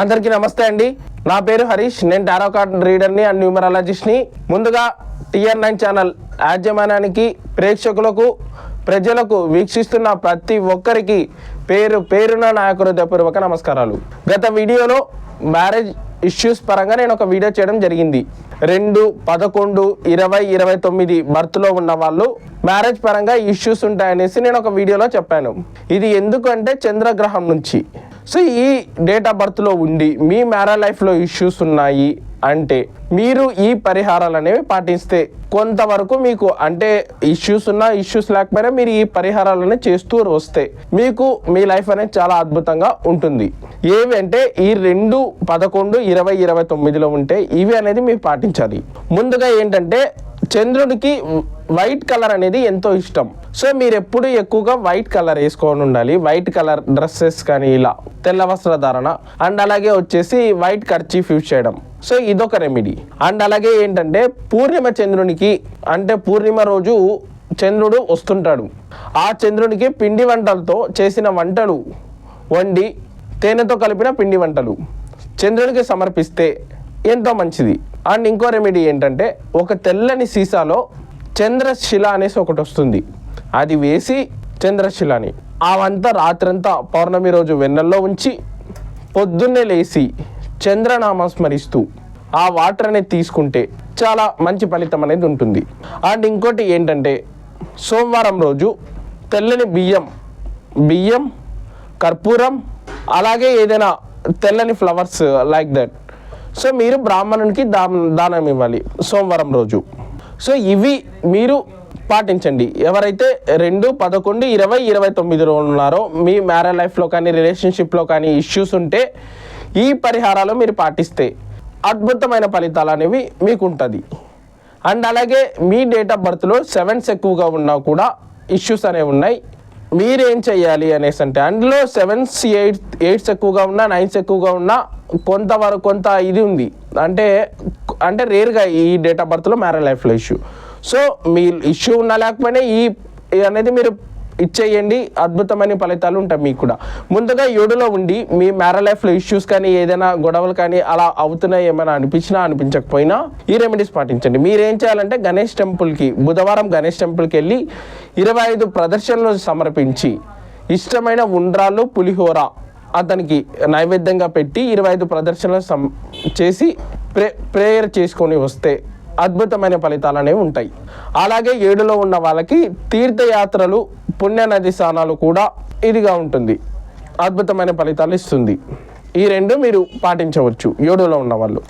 అందరికీ నమస్తే అండి. నా పేరు హరీష్. నేను టారో కార్డ్ రీడర్ని అండ్ న్యూమరాలజిస్ట్ని. ముందుగా టిఆర్ నైన్ ఛానల్ యాజమాన్యానికి ప్రేక్షకులకు ప్రజలకు వీక్షిస్తున్న ప్రతి ఒక్కరికి పేరు పేరున నా యొక్క హృదయపూర్వక నమస్కారాలు. గత వీడియోలో మ్యారేజ్ ఇష్యూస్ పరంగా నేను ఒక వీడియో చేయడం జరిగింది. రెండు పదకొండు ఇరవై ఇరవై తొమ్మిది బర్త్లో ఉన్న వాళ్ళు మ్యారేజ్ పరంగా ఇష్యూస్ ఉంటాయనేసి నేను ఒక వీడియోలో చెప్పాను. ఇది ఎందుకంటే చంద్రగ్రహం నుంచి. సో ఈ డేట్ ఆఫ్ బర్త్లో ఉండి మీ మ్యారా లైఫ్లో ఇష్యూస్ ఉన్నాయి అంటే మీరు ఈ పరిహారాలు అనేవి పాటిస్తే కొంతవరకు మీకు అంటే ఇష్యూస్ ఉన్నా ఇష్యూస్ లేకపోయినా మీరు ఈ పరిహారాలను చేస్తూ వస్తే మీకు మీ లైఫ్ అనేది చాలా అద్భుతంగా ఉంటుంది. ఏవి అంటే ఈ రెండు పదకొండు ఇరవై ఇరవై తొమ్మిదిలో ఉంటే ఇవి అనేది మీరు పాటించాలి. ముందుగా ఏంటంటే చంద్రుడికి వైట్ కలర్ అనేది ఎంతో ఇష్టం. సో మీరు ఎప్పుడు ఎక్కువగా వైట్ కలర్ వేసుకొని ఉండాలి. వైట్ కలర్ డ్రెస్సెస్ కానీ ఇలా తెల్ల వస్త్రధారణ అండ్ అలాగే వచ్చేసి వైట్ కర్చీఫ్ యూజ్ చేయడం. సో ఇదొక రెమెడీ. అండ్ అలాగే ఏంటంటే పూర్ణిమ చంద్రునికి అంటే పూర్ణిమ రోజు చంద్రుడు వస్తుంటాడు. ఆ చంద్రునికి పిండి వంటలతో చేసిన వంటలు వండి తేనెతో కలిపిన పిండి వంటలు. చంద్రునికి సమర్పిస్తే ఎంతో మంచిది. అండ్ ఇంకో రెమెడీ ఏంటంటే ఒక తెల్లని సీసాలో చంద్రశిల అనేసి ఒకటి వస్తుంది. అది వేసి చంద్రశిలని అవంతా రాత్రంతా పౌర్ణమి రోజు వెన్నెల్లో ఉంచి పొద్దున్నే లేచి చంద్రనామ స్మరిస్తూ ఆ వాటర్ అనేది తీసుకుంటే చాలా మంచి ఫలితం అనేది ఉంటుంది. అండ్ ఇంకోటి ఏంటంటే సోమవారం రోజు తెల్లని బియ్యం బియ్యం కర్పూరం అలాగే ఏదైనా తెల్లని ఫ్లవర్స్ లైక్ దట్ సో మీరు బ్రాహ్మణునికి దానం ఇవ్వాలి సోమవారం రోజు. సో ఇవి మీరు పాటించండి. ఎవరైతే రెండు పదకొండు ఇరవై ఇరవై తొమ్మిదిలో ఉన్నారో మీ మ్యారేజ్ లైఫ్లో కానీ రిలేషన్షిప్లో కానీ ఇష్యూస్ ఉంటే ఈ పరిహారాలు మీరు పాటిస్తే అద్భుతమైన ఫలితాలు అనేవి మీకు ఉంటుంది అండ్ అలాగే మీ డేట్ ఆఫ్ బర్త్లో సెవెన్స్ ఎక్కువగా ఉన్నా కూడా ఇష్యూస్ అనేవి ఉన్నాయి. మీరేం చేయాలి అనేసి అంటే అందులో సెవెన్స్ ఎయిట్ ఎయిట్స్ ఎక్కువగా ఉన్నా నైన్స్ ఎక్కువగా ఉన్నా కొంతవరకు కొంత ఇది ఉంది. అంటే అంటే రేర్గా ఈ డేట్ ఆఫ్ బర్త్లో మ్యారేజ్ లైఫ్లో ఇష్యూ సో మీ ఇష్యూ ఉన్నా లేకపోయినా ఈ అనేది మీరు ఇచ్చేయండి అద్భుతమైన ఫలితాలు ఉంటాయి మీకు కూడా. ముందుగా ఏడులో ఉండి మీ మ్యారేజ్ లైఫ్లో ఇష్యూస్ కానీ ఏదైనా గొడవలు కానీ అలా అవుతున్నాయి ఏమైనా అనిపించినా అనిపించకపోయినా ఈ రెమెడీస్ పాటించండి. మీరేం చేయాలంటే గణేష్ టెంపుల్కి బుధవారం గణేష్ టెంపుల్కి వెళ్ళి ఇరవై ఐదు ప్రదర్శనలు సమర్పించి ఇష్టమైన ఉండ్రాలు పులిహోర అతనికి నైవేద్యంగా పెట్టి ఇరవై ఐదు ప్రదర్శనలు సం చేసి ప్రే ప్రేయర్ చేసుకొని వస్తే అద్భుతమైన ఫలితాలు అనేవి ఉంటాయి. అలాగే ఏడులో ఉన్న వాళ్ళకి తీర్థయాత్రలు పుణ్యనది స్థానాలు స్నానాలు కూడా ఇదిగా ఉంటుంది. అద్భుతమైన ఫలితాలు ఇస్తుంది. ఈ రెండు మీరు పాటించవచ్చు ఏడులో ఉన్న వాళ్ళు.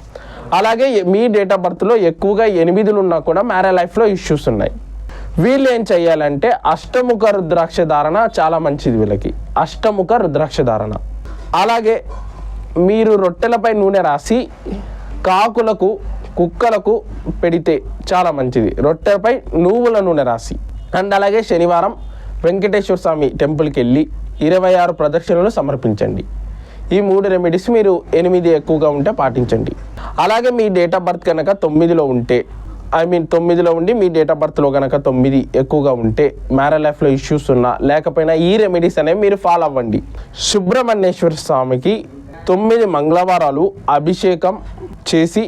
అలాగే మీ డేట్ ఆఫ్ బర్త్లో ఎక్కువగా ఎనిమిదిలు ఉన్నా కూడా మ్యారే లైఫ్లో ఇష్యూస్ ఉన్నాయి. వీళ్ళు ఏం చేయాలంటే అష్టముఖ రుద్రాక్ష ధారణ చాలా మంచిది వీళ్ళకి. అష్టముఖ రుద్రాక్ష ధారణ. అలాగే మీరు రొట్టెలపై నూనె రాసి కాకులకు కుక్కలకు పెడితే చాలా మంచిది. రొట్టెపై నువ్వుల నూనె రాసి. అండ్ అలాగే శనివారం వెంకటేశ్వర స్వామి టెంపుల్కి వెళ్ళి ఇరవై ఆరు ప్రదక్షిణలు సమర్పించండి. ఈ మూడు రెమెడీస్ మీరు ఎనిమిది ఎక్కువగా ఉంటే పాటించండి. అలాగే మీ డేట్ ఆఫ్ బర్త్ కనుక తొమ్మిదిలో ఉంటే ఐ మీన్ తొమ్మిదిలో ఉండి మీ డేట్ ఆఫ్ బర్త్లో కనుక తొమ్మిది ఎక్కువగా ఉంటే మ్యారేజ్ లైఫ్లో ఇష్యూస్ ఉన్నా లేకపోయినా ఈ రెమెడీస్ అనేవి మీరు ఫాలో అవ్వండి. సుబ్రహ్మణ్యేశ్వర స్వామికి తొమ్మిది మంగళవారాలు అభిషేకం చేసి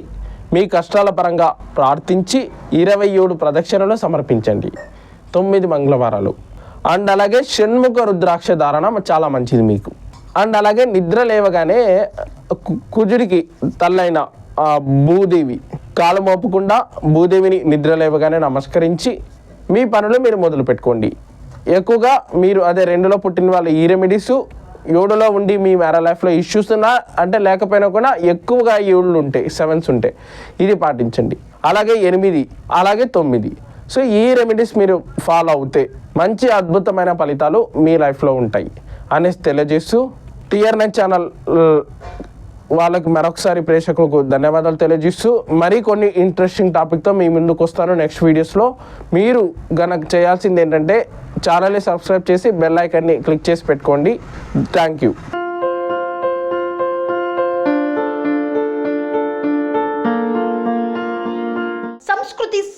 మీ కష్టాల పరంగా ప్రార్థించి ఇరవై ఏడు ప్రదక్షిణలు సమర్పించండి. తొమ్మిది మంగళవారాలు. అండ్ అలాగే షణ్ముఖ రుద్రాక్ష ధారణ చాలా మంచిది మీకు. అండ్ అలాగే నిద్ర లేవగానే కుజుడికి తల్లైన భూదేవి. కాలు మోపకుండా భూదేవిని నిద్ర లేవగానే నమస్కరించి మీ పనులు మీరు మొదలు పెట్టుకోండి ఎక్కువగా మీరు అదే రెండులో పుట్టిన వాళ్ళు ఈ ఏడులో ఉండి మీ మ్యారా లైఫ్లో ఇష్యూస్ ఉన్నా అంటే లేకపోయినా కూడా ఎక్కువగా ఏళ్ళు ఉంటాయి సెవెన్స్ ఉంటాయి ఇది పాటించండి. అలాగే ఎనిమిది అలాగే తొమ్మిది. సో ఈ రెమెడీస్ మీరు ఫాలో అవుతే మంచి అద్భుతమైన ఫలితాలు మీ లైఫ్లో ఉంటాయి. అనేసి తెలియజేస్తూ టిఆర్ నైన్ ఛానల్ వాళ్ళకి మరొకసారి ప్రేక్షకులకు ధన్యవాదాలు తెలియజేస్తూ మరి కొన్ని ఇంట్రెస్టింగ్ టాపిక్తో మీ ముందుకు వస్తాను నెక్స్ట్ వీడియోస్లో మీరు గనక చేయాల్సింది ఏంటంటే ఛానల్ని సబ్స్క్రైబ్ చేసి బెల్ ఐకాన్ని క్లిక్ చేసి పెట్టుకోండి. థ్యాంక్ యూ సంస్కృతి సంస్కృతి